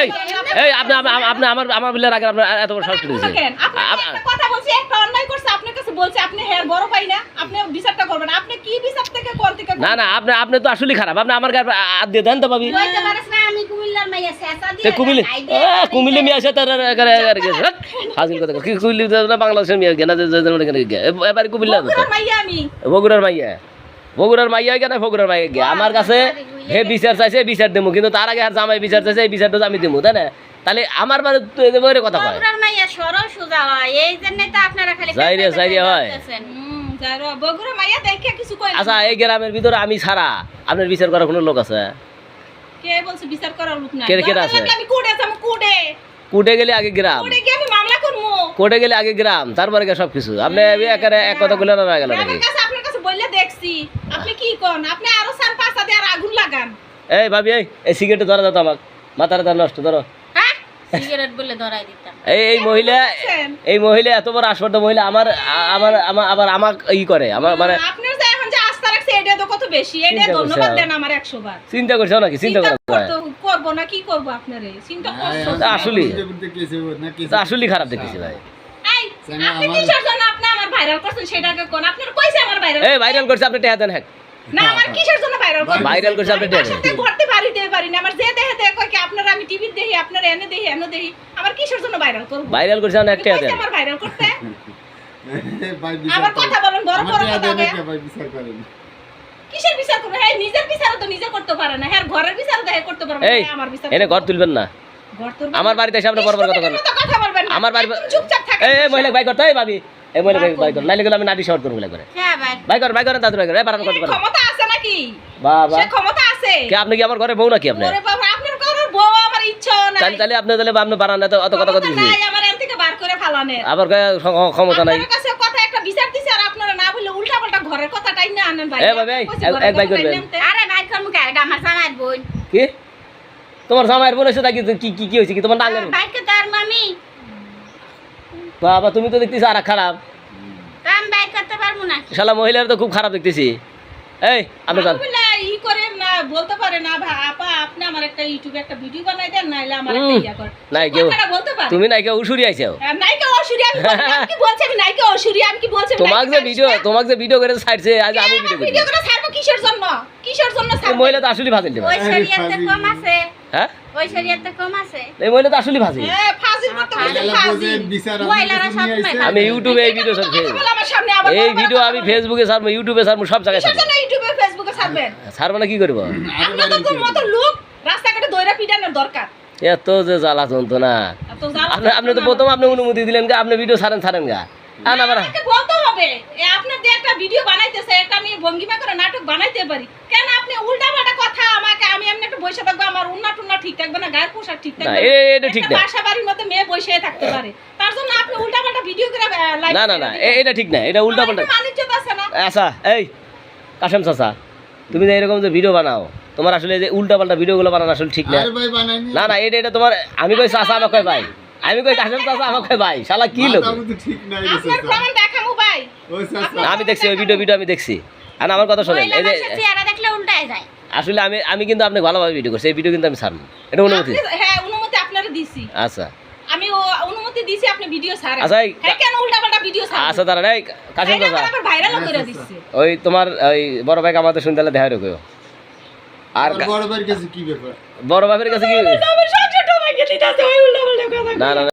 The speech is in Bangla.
এই এই আপনি আপনি আমার আমার বিলের আগে আপনার এত বড় সাহস করেছে কথা বলছি, একটা অন্যায় করছে, আপনার কাছে বলছে, আপনি হের বড় ভাই না, আপনি বিচারটা করবেন। আপনি কি বিচার থেকে থেকে না না আপনি আপনি তো আসলে খারাপ। আপনি আমার গায়ে হাত দিয়ে দেন তো ভাবি। লইতে পারিস না আমি কুমিল্লার মাইয়া শেষা কুমিল্লি গাই কুমিল্লি মেয়ে আসে তার হাজির কথা কি কুমিল্লি না বাংলাদেশের মেয়ে কেনা এবারে কুমিল্লা বগুড়ার মাইয়া আমি। বগুড়ার মাইয়া। বগুড়ার মাইয়া কেন বগুড়ার মাইয়া গে আমার কাছে হে বিচার চাইছে বিচার দেবো কিন্তু তার আগে আর জামাই বিচার চাইছে এই বিচারটা আমি দেবো তাই না তাহলে আমার বারে তো এদের বাইরে কথা কয় সরল সোজা হয় এই জন্য তো আপনারা খালি যাই রে, যাই রে হয়। আচ্ছা এই গ্রামের ভিতরে আমি ছাড়া আপনার বিচার করার কোনো লোক আছে কে বলছে বিচার করার লোক নাই? কে- কে আছে? আমি কোর্টে যাব, কোর্টে। কোর্টে গেলে আগে গ্রাম কোর্টে গিয়ে আমি মামলা করব। কোর্টে গেলে আগে গ্রাম তারপরে গিয়ে সব কিছু আপনি একারে এক কথা বলে না গেল নাকি দেখছি। আপনি কি কন? আপনি আরও চার পাঁচটা দিয়ে আর আগুন লাগান। এই ভাবি এই এই সিগারেট ধরা দাও আমাকে। মাথার তার নষ্ট ধরো। হ্যাঁ? সিগারেট বলে ধরাই দিতাম। এই এই মহিলা এই মহিলা এত বড় আসপর্দ মহিলা আমার আমার আমার আবার আমার ই করে আমার মানে আপনার যে এখন যে আস্থা রাখছে এটা তো কত বেশি। এটা ধন্যবাদ দেন আমার একশো বার। চিন্তা করছ নাকি? চিন্তা চিন্তা করা যায় করতে- করব না কি করব আপনারে? চিন্তা করছ তা আসলেই খারাপ দেখতেছি ভাই। আপনি কিসের জন্য আপনি আমার ভাইরাল করছেন সেটা কোন আপনার কইছে আমার ভাইরাল এই ভাইরাল করছে আপনি টেহা দেন হ্যাঁ। না আমার কিসের জন্য ভাইরাল করছেন ভাইরাল করছে আপনি টেহা দেন। ঘরতে বাড়ি দিতে পারি না আমার যে দেহে দেহে কয় কি আপনারা আমি টিভি দেখি আপনারা এনে দেখি এনে দেখি আমার কিসের জন্য ভাইরাল করব? ভাইরাল করছে আপনি একটা দেন। আমার ভাইরাল করতে? আবার কথা বলেন বড় বড় কথা কিসের বিচার করবে? হ্যাঁ নিজের বিচার তো নিজে করতে পারে না। হ্যাঁ ঘরের বিচার তো করতে পারবে না। হ্যাঁ, আমার বিচার এনে ঘর তুলবেন না। আমার বাড়িতে এসে আপনি বড় বড় কথা বলেন। আমার বাড়ি চুপচাপ থাকেন এই মহিলা ভাই করতে এই ভাবি। ভাই ভাই কর নাইলে গেলে আমি নাটি শর্ট করব করে। হ্যাঁ ভাই। ভাই কর করেন এই বাড়ান করতে এই ক্ষমতা আছে নাকি? বাবা। সে ক্ষমতা আছে। কি আপনি কি আমার ঘরে বউ নাকি আপনি বাবা আপনার ঘরের বউ আমার ইচ্ছা তাহলে তাহলে আপনি তাহলে আপনি এত অত কথা কথা আমার থেকে বার করে ফালানের। আবার ক্ষমতা নাই। আপনার কাছে কথা একটা বিচার দিছে আর আপনারা না বললে উল্টা পাল্টা ঘরের কথাটাই না আনেন ভাই। এ ভাই, এক- কথাটাই করবেন। আরে ভাই কোন মুখে আমার সামার বোন। কি? তোমার জামাইয়ের বোন এসে থাকি কি কি কি হয়েছে কি? তোমার ডাঙ্গের ভাইকে তার মামি। বাবা তুমি তো দেখতেছি আর খারাপ। তা আমি করতে পারব না। শালা মহিলার তো খুব খারাপ দেখতেছি। এই আপনি যান ই করে না বলতে পারে না আপা আপনি আমার একটা ইউটিউবে একটা ভিডিও বানাই দেন নাইলে আমার একটা ইয়া কর নাই কেউ বলতে পারে। তুমি নাই কেউ উসুরি আইছো। আর নাইকা অসুরি আমি বলি কি বলছি আমি নাইকা অসুরি আমি কি বলছি আমি যে ভিডিও আসবে? যে ভিডিও করে ছাড়ছে আজ আমি ভিডিও ভিডিও করে ছাড়বো কিসের জন্য? কিসের জন্য ছাড়বো? মহিলা তো আসলে ফাজিল ওই শরীয়তে কম আছে। হ্যাঁ? ওই শরীয়তে কম আছে। এই মহিলা তো আসলে ফাজিল হ্যাঁ সবসময় আমি ইউটিউবে এই ভিডিও ছাড়ছি ভিডিও আমি বলে। ফেসবুকে ছাড়বো ইউটিউবে ছাড়বো সব জায়গায় কিসের ছাড়বো। জন্য ইউটিউবে ফেসবুকে ছাড়বেন? ছাড়বো না কি করব? আপনাদের কোন মতো লোক রাস্তাঘাটে দইরা পিটানোর দরকার। এত যে জ্বালা যন্ত্রণা। আপনি তো প্রথম আপনি অনুমতি দিলেন গা আপনি ভিডিও ছাড়েন ছাড়েন গা। আর আবার বলতে হবে আপনার যে একটা ভিডিও বানাইতেছে এটা আমি ভঙ্গিমা করে নাটক বানাইতে পারি। কেন আপনি উল্টা পাল্টা কথা আমাকে আমি এমনি একটু বসে থাকব আমার উন্না টুন্না ঠিক থাকবে না গায়ের পোশাক ঠিক থাকবে এটা ঠিক না। বাসা বাড়ির মধ্যে মেয়ে বসে থাকতে পারে। তার জন্য আপনি উল্টা পাল্টা ভিডিও করে লাইভ না না না এটা ঠিক না এটা উল্টা পাল্টা মানিজ্যত আছে না? আচ্ছা এই কাশেম চাচা তুমি যে এরকম যে ভিডিও বানাও তোমার আসলে যে উল্টা পাল্টা ভিডিওগুলো বানানো আসলে ঠিক না। না না এটা এটা তোমার আমি কই চাচা আমাকে ভাই? আমি কই কাশেম চাচা আমাকে ভাই? শালা কি লোক? আপনার প্রমাণ দেখামু ভাই। না, আমি দেখছি ওই ভিডিও ভিডিও আমি দেখছি। আর আমার কথা শোনেন এই যে চেহারা দেখলে উল্টায় যায়। আসলে আমি আমি কিন্তু আপনাকে ভালোভাবে ভিডিও করছি এই ভিডিও কিন্তু আমি ছাড়বো। এটা অনুমতি? হ্যাঁ অনুমতি আপনারা দিছি। আচ্ছা। আমি ও অনুমতি দিছি আপনি ভিডিও ছাড়েন। আচ্ছা, হ্যাঁ কেন উল্টা পাল্টা ভিডিও ছাড়েন? আচ্ছা দাঁড়ান এই কাশেম চাচা। আবার ভাইরালও করে দিচ্ছে ওই তোমার ওই বড় ভাইকে আমাদের শুনতে হলে দেখা রেখো। আর বড় ভাইয়ের কাছে কি ব্যাপার? বড় ভাইয়ের কাছে কি না না।